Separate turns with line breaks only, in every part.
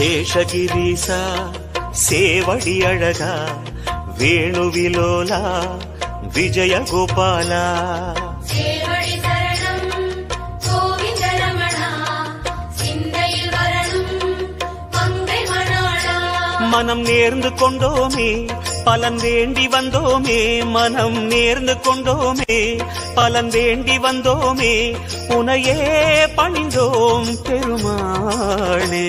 சேஷகிரீசா
சேவடி அழகா வேணுவிலோலா விஜயகோபாலா
மனம் நேர்ந்து கொண்டோமே பலன் வேண்டி வந்தோமே மனம் நேர்ந்து கொண்டோமே பலன் வேண்டி வந்தோமே உனையே பணிந்தோம்
பெருமானே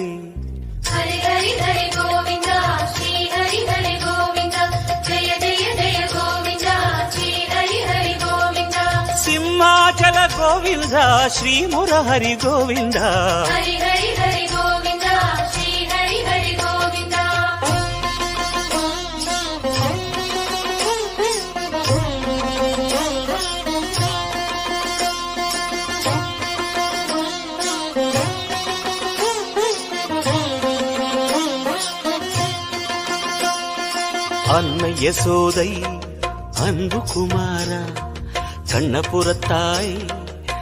சிம்மாச்சல கோவிந்தா ஸ்ரீ முரஹரி கோவிந்தா
ஹரி ஹரி ஹரி கோவிந்தா ஸ்ரீ ஹரி ஹரி கோவிந்தா
அன்னை யசோதை அன்பு குமாரா கண்ணபுரத்தாய்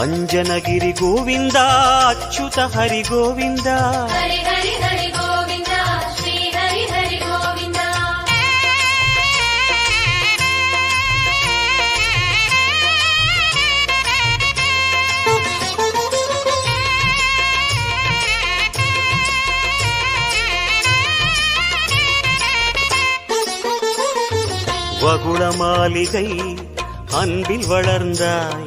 ಅಂಜನಗಿರಿ ಗೋವಿಂದ ಅಚ್ಯುತ ಹರಿ ಗೋವಿಂದ
வகுள
மாளிகை அன்பில் வளர்ந்தாய்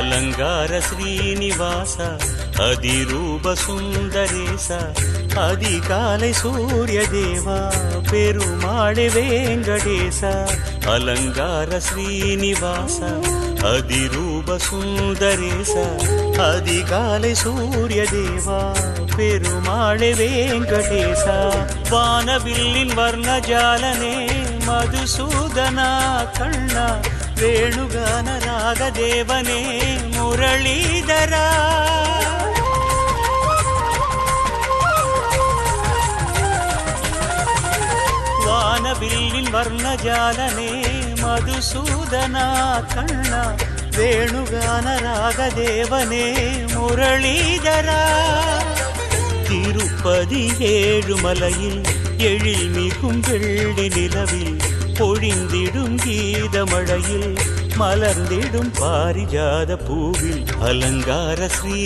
அலங்கார ஸ்ரீனிவாச அதிரூப சுந்தரேச அதிகாலை சூரிய தேவா பெருமாள் வேங்கடேச அலங்கார ஸ்ரீனிவாச அதிரூப சுந்தரேச அதிகாலை சூரிய தேவா பெருமாள் வேங்கடேச வானவில்லின் வர்ணஜாலனே மதுசூதனா கண்ணா வேணுகானராக தேவனே முரளிதரா. வானவில்லின் வர்ணஜாலனே மதுசூதனா கண்ணா. வேணுகானராக தேவனே முரளிதரா. திருப்பதி ஏழுமலையில் எழில் மிகும் வெள்ளி நிலவில் பொழிந்திடும் கீதமழையில் மலர்ந்திடும் பாரிஜாத பூவில் அலங்கார ஸ்ரீ